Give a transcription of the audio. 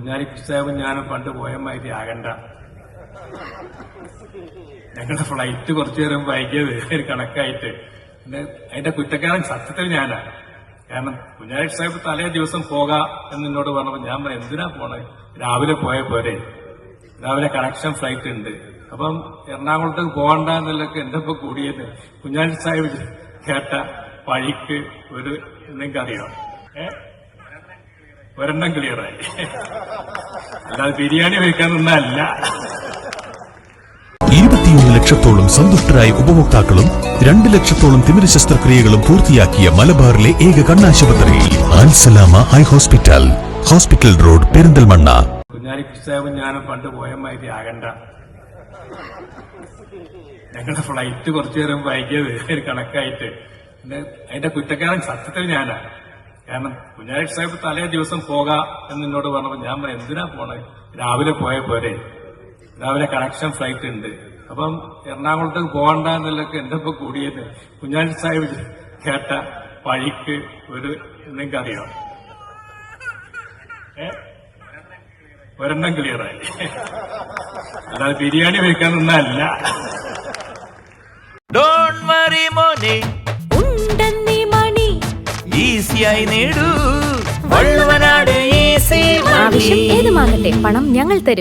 കുഞ്ഞാലി ക്രിസ്താവും ഞാനും പണ്ട് പോയ ആകണ്ട. ഞങ്ങളുടെ ഫ്ലൈറ്റ് കുറച്ചു നേരം വൈകിയത് ഒരു കണക്കായിട്ട്. അതിന്റെ കുറ്റക്കാരൻ സത്യത്തിൽ ഞാനാണ് കാരണം കുഞ്ഞാലി സാഹിബ് തലേ ദിവസം പോകാം എന്ന് എന്നോട് പറഞ്ഞപ്പോൾ ഞാൻ പറഞ്ഞു എന്തിനാ പോണേ? രാവിലെ പോയ പോരെ. രാവിലെ കണക്ഷൻ ഫ്ലൈറ്റ് ഉണ്ട്. അപ്പം എറണാകുളത്തേക്ക് പോകണ്ട എന്നുള്ളൊക്കെ എന്റെ ഒപ്പം കൂടിയത് കുഞ്ഞാലി സാഹിബ് കേട്ട വഴിക്ക് ഒരു നിങ്ങൾക്ക് അറിയാം? ഏ? ഒരെണ്ണം ക്ലിയറായി അല്ലാതെ ബിരിയാണി വയ്ക്കാൻ നിന്നല്ല ഇരുപത്തിയൊന്ന് ലക്ഷത്തോളം സന്തുഷ്ടരായ ഉപഭോക്താക്കളും രണ്ട് ലക്ഷത്തോളം തിമിര ശസ്ത്രക്രിയകളും പൂർത്തിയാക്കിയ മലബാറിലെ ഏക കണ്ണാശുപത്രി Al Salama eye hospital hospital road Perinthalmanna. Kunhali ക്രിസ്താവ് ഞാനും പണ്ട് പോയ മാതിരി ആകണ്ട. ഞങ്ങളുടെ ഫ്ലൈറ്റ് കുറച്ചു നേരം വൈകിയത് കണക്കായിട്ട്. അതിന്റെ കുറ്റക്കാരൻ സത്യത്തിൽ ഞാനാണ്. കാരണം കുഞ്ഞാഴ്ച സാഹിബ് തലേ ദിവസം പോകാം എന്ന് എന്നോട് പറഞ്ഞപ്പോൾ ഞാൻ പറഞ്ഞു എന്തിനാ പോണെ? രാവിലെ പോയ പോരെ. രാവിലെ കണക്ഷൻ ഫ്ലൈറ്റ് ഉണ്ട്. അപ്പം എറണാകുളത്തേക്ക് പോകണ്ട എന്നുള്ളതൊക്കെ എന്റെ ഒപ്പം കൂടിയത് കുഞ്ഞാഴ്ച സാഹിബ് കേട്ട വഴിക്ക് ഒരു നിങ്ങൾക്ക് അറിയാം? ഒരെണ്ണം ക്ലിയറായി അല്ലാതെ ബിരിയാണി വെക്കാൻ നിന്നല്ല ഡോണ്ട് വറി മണി ഈസിയായി നേടൂ. വള്ളുവനാട് ആവശ്യം ഏതുമാകട്ടെ പണം ഞങ്ങൾ തരും.